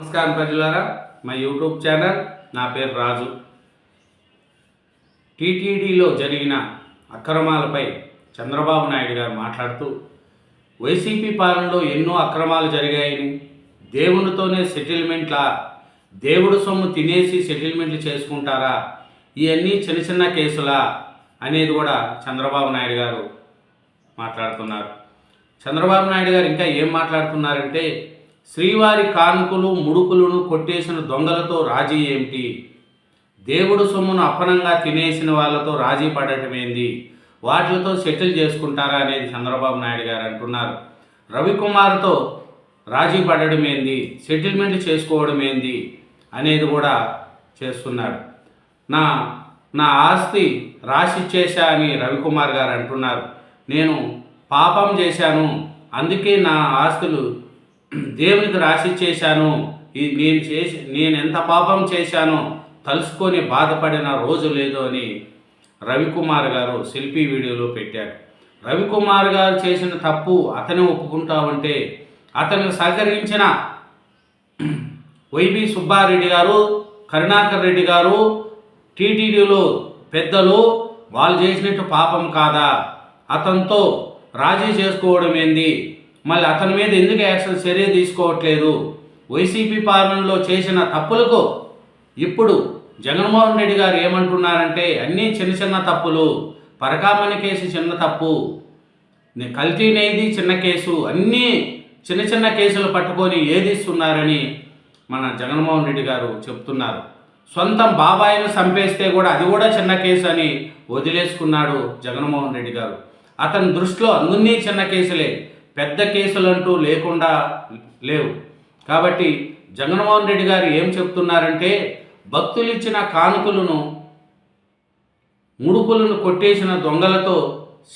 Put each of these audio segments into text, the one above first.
నమస్కారం ప్రజలారా. మా యూట్యూబ్ ఛానల్ నా పేరు రాజు. టీటీడీలో జరిగిన అక్రమాలపై చంద్రబాబు నాయుడు గారు మాట్లాడుతూ వైసీపీ పాలనలో ఎన్నో అక్రమాలు జరిగాయని దేవునితోనే సెటిల్మెంట్లా దేవుడు సొమ్ము తినేసి సెటిల్మెంట్లు చేసుకుంటారా ఇవన్నీ చిన్న చిన్న కేసులా అనేది కూడా చంద్రబాబు నాయుడు గారు మాట్లాడుతున్నారు. చంద్రబాబు నాయుడు గారు ఇంకా ఏం మాట్లాడుతున్నారంటే శ్రీవారి కానుకలు ముడుకులను కొట్టేసిన దొంగలతో రాజీ ఏమిటి? దేవుడు సొమ్మును అప్పనంగా తినేసిన వాళ్ళతో రాజీ పడటమేంది వాటితో సెటిల్ చేసుకుంటారా అనేది చంద్రబాబు నాయుడు గారు అంటున్నారు. రవికుమార్తో రాజీ పడడం ఏంది? సెటిల్మెంట్ చేసుకోవడం ఏంది? అనేది కూడా చేస్తున్నాడు నా నా ఆస్తి రాసిచ్చేశా అని రవికుమార్ గారు అంటున్నారు. నేను పాపం చేశాను. అందుకే నా ఆస్తులు దేవునికి రాసిచ్చేశాను ఈ నేను చేసి నేను ఎంత పాపం చేశానో తలుసుకొని బాధపడిన రోజు లేదు అని రవికుమార్ గారు శిల్పి వీడియోలో పెట్టారు. రవికుమార్ గారు చేసిన తప్పు అతనే ఒప్పుకుంటామంటే అతనికి సహకరించిన వైబి సుబ్బారెడ్డి గారు కరుణాకర్ రెడ్డి గారు టీటీడీలో పెద్దలు వాళ్ళు చేసినట్టు పాపం కాదా? అతనితో రాజీ చేసుకోవడం ఏంది? మళ్ళీ అతని మీద ఎందుకు యాక్షన్ చర్య తీసుకోవట్లేదు? వైసీపీ పాలనలో చేసిన తప్పులకు ఇప్పుడు జగన్మోహన్ రెడ్డి గారు ఏమంటున్నారంటే అన్నీ చిన్న చిన్న తప్పులు పరకామణి కేసు చిన్న తప్పు నే- కల్తీ నేది చిన్న కేసు అన్నీ చిన్న చిన్న కేసులు పట్టుకొని ఏదిస్తున్నారని మన జగన్మోహన్ రెడ్డి గారు చెప్తున్నారు. సొంతం బాబాయిని చంపేస్తే కూడా అది కూడా చిన్న కేసు అని వదిలేసుకున్నాడు జగన్మోహన్ రెడ్డి గారు. అతని దృష్టిలో అన్నీ చిన్న కేసులే. పెద్ద కేసులంటూ లేకుండా లేవు. కాబట్టి జగన్మోహన్ రెడ్డి గారు ఏం చెప్తున్నారంటే భక్తులు ఇచ్చిన కానుకలను ముడుపులను కొట్టేసిన దొంగలతో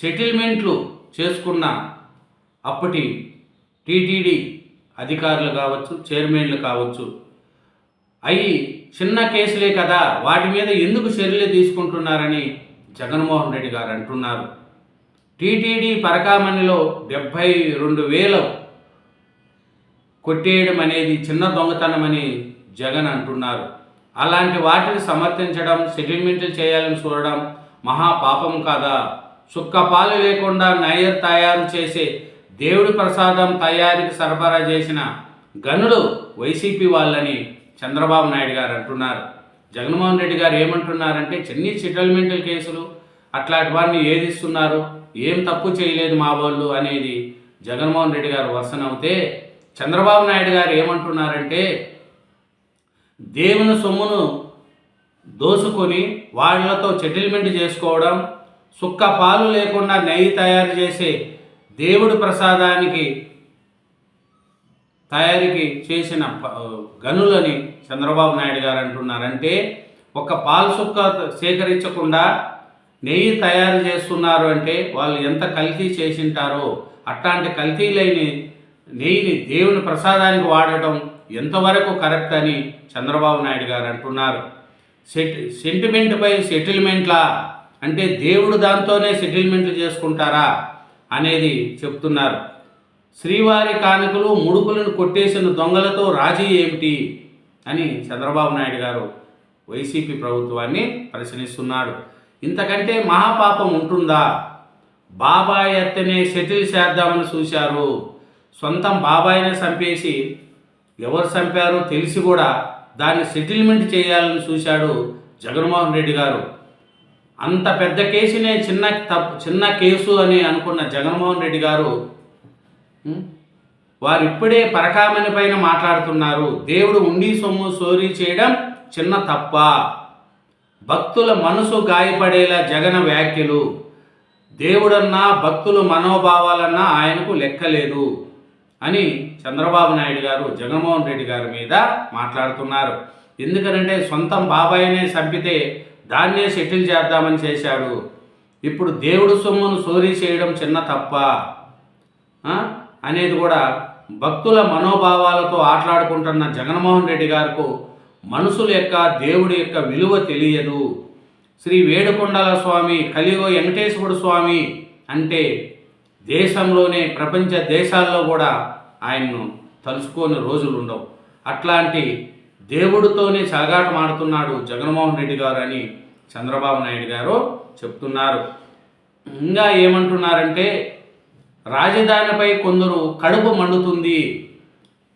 సెటిల్మెంట్లు చేసుకున్న అప్పటి టీటీడీ అధికారులు కావచ్చు చైర్మన్లు కావచ్చు అవి చిన్న కేసులే కదా వాటి మీద ఎందుకు చర్యలు తీసుకుంటున్నారని జగన్మోహన్ రెడ్డి గారు అంటున్నారు. టీటీడీ పరకామణిలో డెబ్భై రెండు వేలు కొట్టేయడం అనేది చిన్న దొంగతనమని జగన్ అంటున్నారు. అలాంటి వాటిని సమర్థించడం సెటిల్మెంట్లు చేయాలని చూడడం మహాపాపం కాదా? సుక్కపాలు లేకుండా నయర్ తయారు చేసే దేవుడి ప్రసాదం తయారీకి సరఫరా చేసిన గనులు వైసీపీ వాళ్ళని చంద్రబాబు నాయుడు గారు అంటున్నారు. జగన్మోహన్ రెడ్డి గారు ఏమంటున్నారంటే చిన్ని సెటిల్మెంటల్ కేసులు అట్లాంటి వారిని ఏదిస్తున్నారు? ఏం తప్పు చేయలేదు మా వాళ్ళు అనేది జగన్మోహన్ రెడ్డి గారు వర్సనవుతే చంద్రబాబు నాయుడు గారు ఏమంటున్నారంటే దేవుని సొమ్మును దోసుకొని వాళ్ళతో సెటిల్మెంట్ చేసుకోవడం సుక్క పాలు లేకుండా నెయ్యి తయారు చేసే దేవుడి ప్రసాదానికి తయారీకి చేసిన ప- గనులని చంద్రబాబు నాయుడు గారు అంటున్నారంటే ఒక పాలు సుక్క సేకరించకుండా నెయ్యి తయారు చేస్తున్నారు అంటే వాళ్ళు ఎంత కల్తీ చేసింటారో అట్లాంటి కల్తీ లేని నెయ్యిని దేవుని ప్రసాదానికి వాడటం ఎంతవరకు కరెక్ట్ అని చంద్రబాబు నాయుడు గారు అంటున్నారు. సెట్ సెంటిమెంట్పై సెటిల్మెంట్లా అంటే దేవుడు దాంతోనే సెటిల్మెంట్లు చేసుకుంటారా అనేది చెప్తున్నారు. శ్రీవారి కానుకలు ముడుపులను కొట్టేసిన దొంగలతో రాజీ ఏమిటి అని చంద్రబాబు నాయుడు గారు వైసీపీ ప్రభుత్వాన్ని ప్రశ్నిస్తున్నాడు ఇంతకంటే మహాపాపం ఉంటుందా? బాబాయ్ అత్తనే సెటిల్ చేద్దామని చూశారు. సొంతం బాబాయినే చంపేసి ఎవరు చంపారో తెలిసి కూడా దాన్ని సెటిల్మెంట్ చేయాలని చూశాడు జగన్మోహన్ రెడ్డి గారు. అంత పెద్ద కేసునే చిన్న తప్పు చిన్న కేసు అని అనుకున్న జగన్మోహన్ రెడ్డి గారు వారు ఇప్పుడే పరకామణి పైన మాట్లాడుతున్నారు. దేవుడు ఉండి సొమ్ము సోరీ చేయడం చిన్న తప్ప? భక్తుల మనసు గాయపడేలా జగన వ్యాఖ్యలు. దేవుడన్నా భక్తుల మనోభావాలన్నా ఆయనకు లెక్కలేదు అని చంద్రబాబు నాయుడు గారు జగన్మోహన్ రెడ్డి గారి మీద మాట్లాడుతున్నారు. ఎందుకనంటే సొంతం బాబాయినే చంపితే దాన్నే సెటిల్ చేద్దామని చేశాడు. ఇప్పుడు దేవుడు సొమ్మును సోరీ చేయడం చిన్న తప్ప అనేది కూడా భక్తుల మనోభావాలతో ఆటలాడుకుంటున్న జగన్మోహన్ రెడ్డి గారికి మనుషుల యొక్క దేవుడి యొక్క విలువ తెలియదు. శ్రీ వేడుకొండల స్వామి కలియుగ వెంకటేశ్వర స్వామి అంటే దేశంలోనే ప్రపంచ దేశాల్లో కూడా ఆయన్ను తలుచుకోని రోజులు ఉండవు. అట్లాంటి దేవుడితోనే సాగాటమాడుతున్నాడు జగన్మోహన్ రెడ్డి గారు అని చంద్రబాబు నాయుడు గారు చెప్తున్నారు. ఇంకా ఏమంటున్నారంటే రాజధానిపై కొందరు కడుపు మండుతుంది.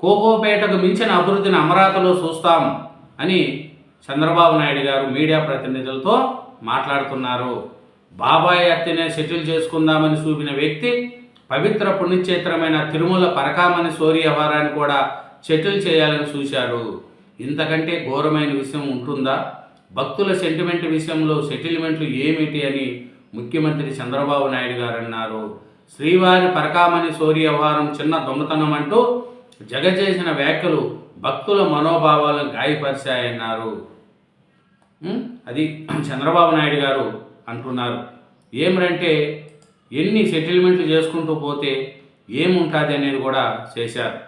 కోకోపేటకు మించిన అభివృద్ధిని అమరావతిలో చూస్తాం. అని చంద్రబాబు నాయుడు గారు మీడియా ప్రతినిధులతో మాట్లాడుతున్నారు. బాబాయ్ అత్తినే సెటిల్ చేసుకుందామని చూపిన వ్యక్తి పవిత్ర పుణ్యక్షేత్రమైన తిరుమల పరకామణి సోరి వ్యవహారాన్ని కూడా సెటిల్ చేయాలని చూశారు. ఇంతకంటే ఘోరమైన విషయం ఉంటుందా? భక్తుల సెంటిమెంట్ విషయంలో సెటిల్మెంట్లు ఏమిటి అని ముఖ్యమంత్రి చంద్రబాబు నాయుడు గారు అన్నారు. శ్రీవారి పరకామణి సోరి వ్యవహారం చిన్న దొంగతనం అంటూ జగ చేసిన వ్యాఖ్యలు భక్తుల మనోభావాలను గాయపరిచాయన్నారు. అది చంద్రబాబు నాయుడు గారు అంటున్నారు. ఏమిటంటే ఎన్ని సెటిల్మెంట్లు చేసుకుంటూ పోతే ఏముంటుంది అనేది కూడా చేశారు.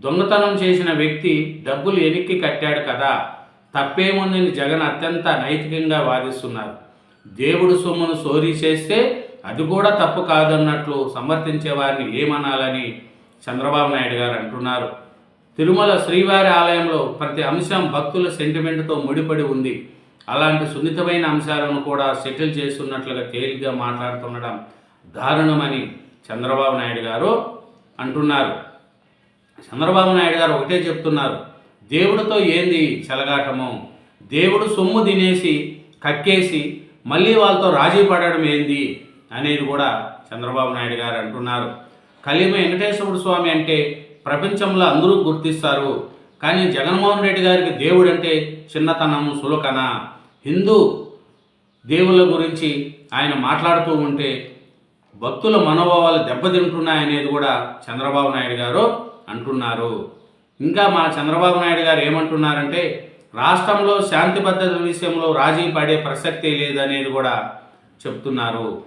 దొంగతనం చేసిన వ్యక్తి డబ్బులు వెనక్కి కట్టాడు కదా తప్పేముందని జగన్ అత్యంత నైతికంగా వాదిస్తున్నారు. దేవుడు సొమ్మును సోరీ చేస్తే అది కూడా తప్పు కాదన్నట్లు సమర్థించే వారిని ఏమనాలని చంద్రబాబు నాయుడు గారు అంటున్నారు. తిరుమల శ్రీవారి ఆలయంలో ప్రతి అంశం భక్తుల సెంటిమెంట్తో ముడిపడి ఉంది. అలాంటి సున్నితమైన అంశాలను కూడా సెటిల్ చేస్తున్నట్లుగా తేలిగ్గా మాట్లాడుతుండడం దారుణమని చంద్రబాబు నాయుడు గారు అంటున్నారు. చంద్రబాబు నాయుడు గారు ఒకటే చెప్తున్నారు. దేవుడితో ఏంది చెలగాటము? దేవుడు సొమ్ము తినేసి కక్కేసి మళ్ళీ వాళ్ళతో రాజీ పడడం ఏంది? అనేది కూడా చంద్రబాబు నాయుడు గారు అంటున్నారు. కలిమ వెంకటేశ్వర స్వామి అంటే ప్రపంచంలో అందరూ గుర్తిస్తారు. కానీ జగన్మోహన్ రెడ్డి గారికి దేవుడు అంటే చిన్నతనము సులకన. హిందూ దేవుళ్ళ గురించి ఆయన మాట్లాడుతూ ఉంటే భక్తుల మనోభావాలు దెబ్బతింటున్నాయనేది కూడా చంద్రబాబు నాయుడు గారు అంటున్నారు. ఇంకా మా చంద్రబాబు నాయుడు గారు ఏమంటున్నారంటే రాష్ట్రంలో శాంతి భద్రతల విషయంలో రాజీ పడే ప్రసక్తే లేదనేది కూడా చెప్తున్నారు.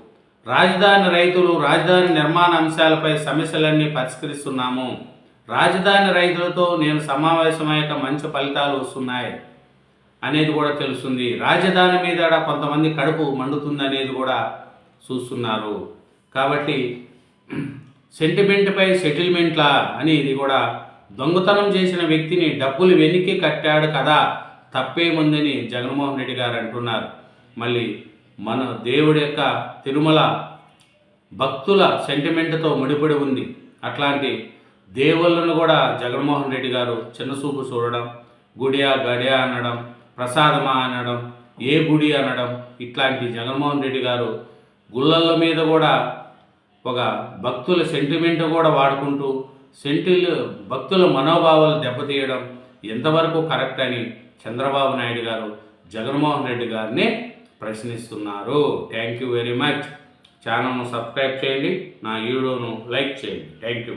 రాజధాని రైతులు రాజధాని నిర్మాణ అంశాలపై సమస్యలన్నీ పరిష్కరిస్తున్నాము. రాజధాని రైతులతో నేను సమావేశమయ్యాక మంచి ఫలితాలు వస్తున్నాయి అనేది కూడా తెలుస్తుంది. రాజధాని మీద కొంతమంది కడుపు మండుతుంది అనేది కూడా చూస్తున్నారు. కాబట్టి సెంటిమెంట్పై సెటిల్మెంట్లా అని ఇది కూడా దొంగతనం చేసిన వ్యక్తిని డబ్బులు వెనక్కి కట్టాడు కదా తప్పేముందని జగన్మోహన్ రెడ్డి గారు అంటున్నారు. మళ్ళీ మన దేవుడి యొక్క తిరుమల భక్తుల సెంటిమెంట్తో ముడిపడి ఉంది. అట్లాంటి దేవుళ్ళను కూడా జగన్మోహన్ రెడ్డి గారు చిన్నసూపు చూడడం గుడియా గడియా అనడం ప్రసాదమా అనడం ఏ గుడి అనడం ఇట్లాంటి జగన్మోహన్ రెడ్డి గారు గుళ్ళల మీద కూడా ఒక భక్తుల సెంటిమెంట్ కూడా వాడుకుంటూ సెంటిల్ భక్తుల మనోభావాలు దెబ్బతీయడం ఎంతవరకు కరెక్ట్ అని చంద్రబాబు నాయుడు గారు జగన్మోహన్ రెడ్డి గారిని ప్రశ్నిస్తున్నారు. థ్యాంక్ యూ వెరీ మచ్ ఛానల్ను సబ్స్క్రైబ్ చేయండి. నా వీడియోను లైక్ చేయండి. Thank you